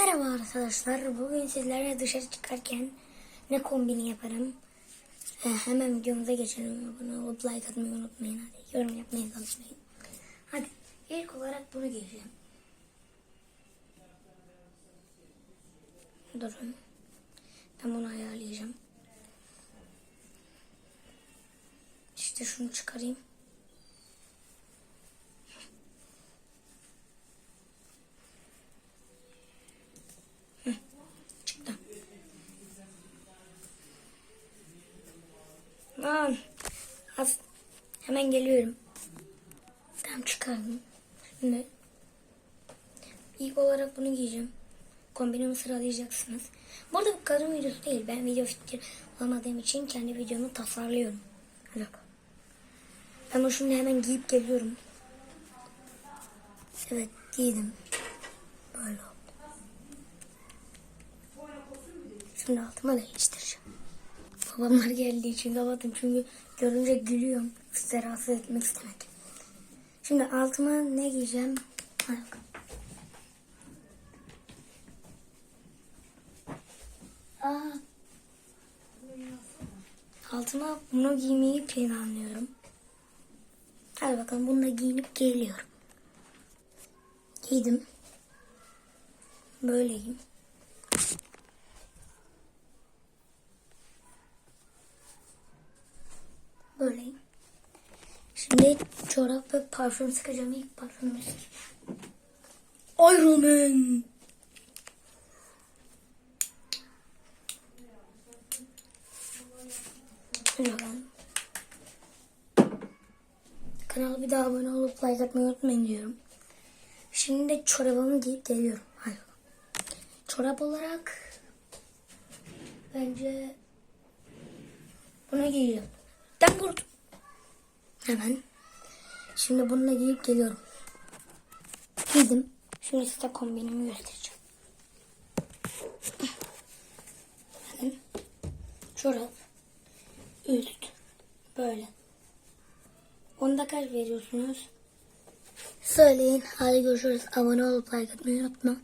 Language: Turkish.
Merhaba arkadaşlar. Bugün sizlerle dışarı çıkarken ne kombini yaparım? Ee, hemen videomuza geçelim. Abone olup like atmayı unutmayın. Hadi yorum yapmayı unutmayın. Hadi ilk olarak bunu giyeceğim. Durun. Ben bunu ayarlayacağım. İşte şunu çıkarayım. Lan. Az. Hemen geliyorum. Tam çıkardım. Şimdi ilk olarak bunu giyeceğim. Kombinimi sıralayacaksınız. Bu arada bu kadın videosu değil. Ben video fikir olamadığım için kendi videomu tasarlıyorum. Bakalım. Ben bunu şimdi hemen giyip geliyorum. Evet giydim. Böyle oldu. Şimdi altıma değiştireceğim. Babamlar geldiği için kapattım çünkü görünce gülüyorum. Size rahatsız etmek istemedim. Şimdi altıma ne giyeceğim? Aa. Altıma bunu giymeyi planlıyorum. Hadi bakalım bunu da giyinip geliyorum. Giydim. Böyleyim. Şimdi çorap ve parfüm sıkacağım. İlk parfümü. Iron Man. Kanala bir daha abone olup like atmayı unutmayın diyorum. Şimdi de çorabımı giyip geliyorum. Hadi. Çorap olarak bence bunu giyeceğim. Ben kurdum. Hemen. Şimdi bununla giyip geliyorum. Giydim. Şimdi size kombinimi göstereceğim. Bakın. Çorap. Üst. Böyle. Onda kaç veriyorsunuz? Söyleyin. Hadi görüşürüz. Abone olup like atmayı unutma.